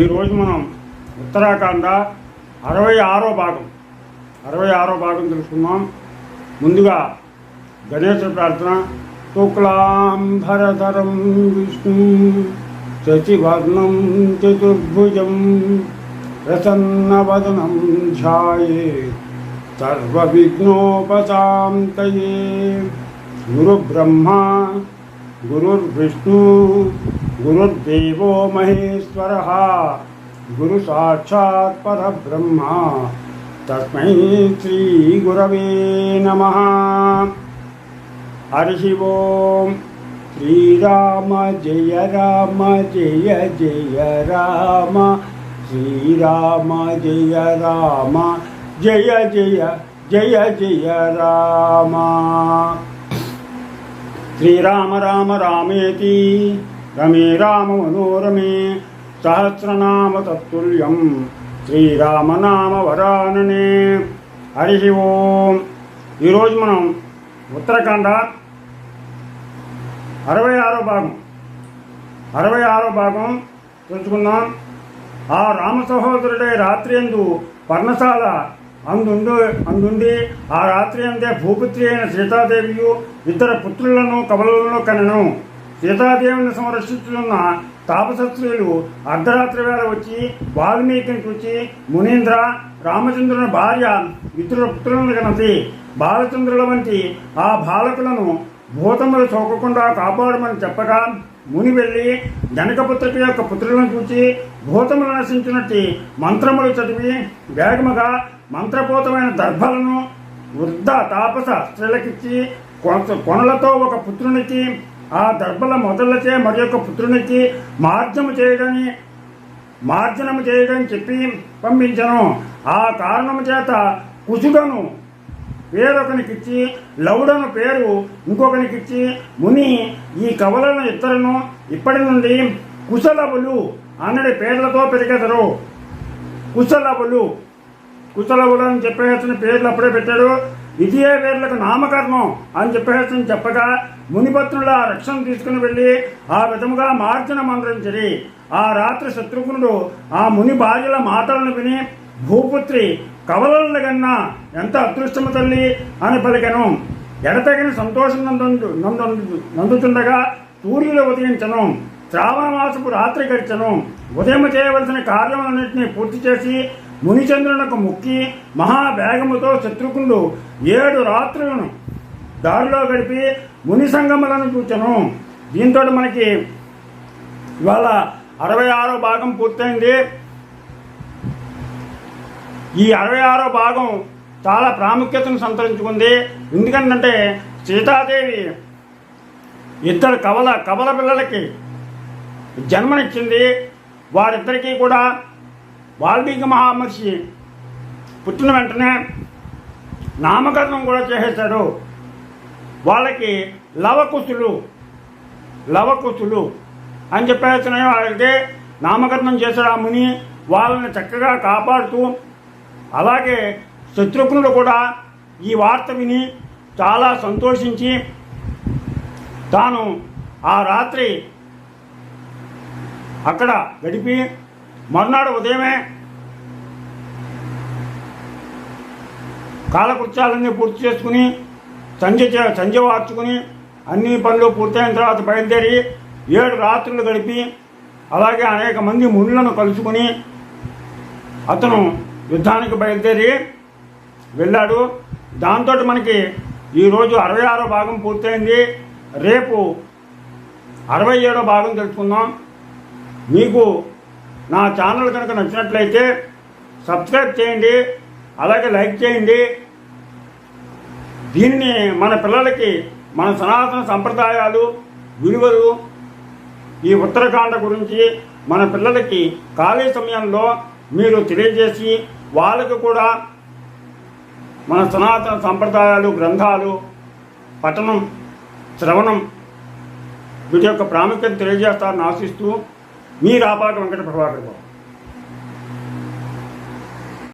ఈరోజు మనం ఉత్తరాఖండ అరవై ఆరో భాగం అరవై ఆరో భాగం తెలుసుకుందాం. ముందుగా గణేశ ప్రార్థన. శుక్లాంబరధరం విష్ణు శశివర్ణం చతుర్భుజం ప్రసన్నవదనం ధ్యాయే సర్వవిఘ్నోపశాంతయే. గురుబ్రహ్మ గురుర్విష్ణు गुरुदेव महेश्वर। गुरु गुरुर्देवो महेश्वरः तस्म श्री गुरव नम। हरि ओम। श्री राम जय राम, जय जय राम। श्री राम जय राम, जय जय जय जय राम। श्रीराम, राम, रामेति। రామ రమే రామ మనోరమే సహస్రనామ తత్తుల్యం శ్రీరామనామ వరాననే హరి ఓం ఈరోజు మనం ఉత్తరాఖండ అరవై ఆరో భాగం. అరవై ఆరో భాగం తెలుసుకుందాం. ఆ రామ సహోదరుడే రాత్రి ఎందు పర్ణశాల అందుండు అందుండి ఆ రాత్రి అందే భూపుత్రి అయిన సీతాదేవియు ఇద్దరు పుత్రులను కబలలో కనెను. సీతాదేవిని సంరక్షిస్తున్న తాపసత్రులు అర్ధరాత్రి వేళ వచ్చి వాల్మీకిని చూచి మునీంద్ర రామచంద్రుని భార్య ఇతరుల పుత్రులను కనది బాలచంద్రుల వంటి ఆ బాలకులను భూతములు సోకకుండా కాపాడమని చెప్పగా ముని వెళ్ళి జనకపుత్రిక యొక్క పుత్రులను చూచి భూతములు నశించినట్టు మంత్రములు చదివి వేగముగా మంత్రపూతమైన దర్భలను వృద్ధ తాపస స్త్రీలకిచ్చి కొనలతో ఒక పుత్రునికి ఆ దర్భల మొదలచే మరి యొక్క పుత్రునికి మార్జము చేయడని మార్జనము చేయడని చెప్పి పంపించను. ఆ కారణము చేత కుసుడను పేరొకనికిచ్చి లౌడను పేరు ఇంకొకనికిచ్చి ముని ఈ కవలను ఇద్దరును ఇప్పటి నుండి కుశలవులు అన్నడి పేర్లతో పెరిగెదరు. కుశలవులు కుశలవులు అని చెప్పేసిన పేర్లు అప్పుడే పెట్టాడు. ఇదే పేర్లకు నామకరణం అని చెప్పేసి చెప్పగా మునిపత్రుల ఆ రక్షణ తీసుకుని వెళ్ళి ఆ విధముగా మార్జన మంత్రించిరి ఆ రాత్రి శత్రుఘ్నుడు ఆ ముని భార్యల మాటలను విని భూపుత్రి కవలలను కన్నా ఎంత అదృష్టము తల్లి? అని పలికెను. ఎడతగిన సంతోషం నందు నందు నందుతుండగా సూర్యులు ఉదయించను. శ్రావణ మాసపు రాత్రి గడిచను. ఉదయం చేయవలసిన కార్యములన్నింటినీ పూర్తి చేసి మునిచంద్రునకు ముక్కి మహావేగముతో శత్రుఘ్నుడు ఏడు రాత్రులను దారిలో గడిపి ముని సంగములను చూచెను. దీంతో మనకి ఇవాళ అరవై ఆరో భాగం పూర్తయింది. ఈ అరవై ఆరో భాగం చాలా ప్రాముఖ్యతను సంతరించుకుంది. ఎందుకంటే సీతాదేవి ఇద్దరు కవల కవల పిల్లలకి జన్మనిచ్చింది. వారిద్దరికీ కూడా వాల్మీకి మహామహర్షి పుట్టిన వెంటనే నామకరణం కూడా చేసేశాడు. వాళ్ళకి లవకుశులు లవకుశులు అని చెప్పేస్తున్నాయి వాళ్ళకి నామకరణం చేశాడు ఆ ముని. వాళ్ళని చక్కగా కాపాడుతూ అలాగే శత్రుఘ్నుడు కూడా ఈ వార్త విని చాలా సంతోషించి తాను ఆ రాత్రి అక్కడ గడిపి మర్నాడు ఉదయమే కాలకృత్యాలన్నీ పూర్తి చేసుకుని సంధ్య చే- సంధ్య వార్చుకుని అన్ని పనులు పూర్తయిన తర్వాత బయలుదేరి ఏడు రాత్రులు గడిపి అలాగే అనేక మంది మునులను కలుసుకుని అతను యుద్ధానికి బయలుదేరి వెళ్ళాడు. దాంతో మనకి ఈరోజు అరవై ఆరో భాగం పూర్తయింది. రేపు అరవై ఏడో భాగం తెలుసుకుందాం. మీకు నా ఛానల్ కనుక నచ్చినట్లయితే సబ్స్క్రైబ్ చేయండి అలాగే లైక్ చేయండి. దీన్ని మన పిల్లలకి మన సనాతన సంప్రదాయాలు విలువలు ఈ ఉత్తరాఖండ గురించి మన పిల్లలకి ఖాళీ సమయంలో మీరు తెలియజేసి వాళ్ళకు కూడా మన సనాతన సంప్రదాయాలు గ్రంథాలు పఠనం శ్రవణం వీటి యొక్క ప్రాముఖ్యత తెలియజేస్తారని ఆశిస్తూ మీ రాపాక వెంకట ప్రభాకర్ బాబు.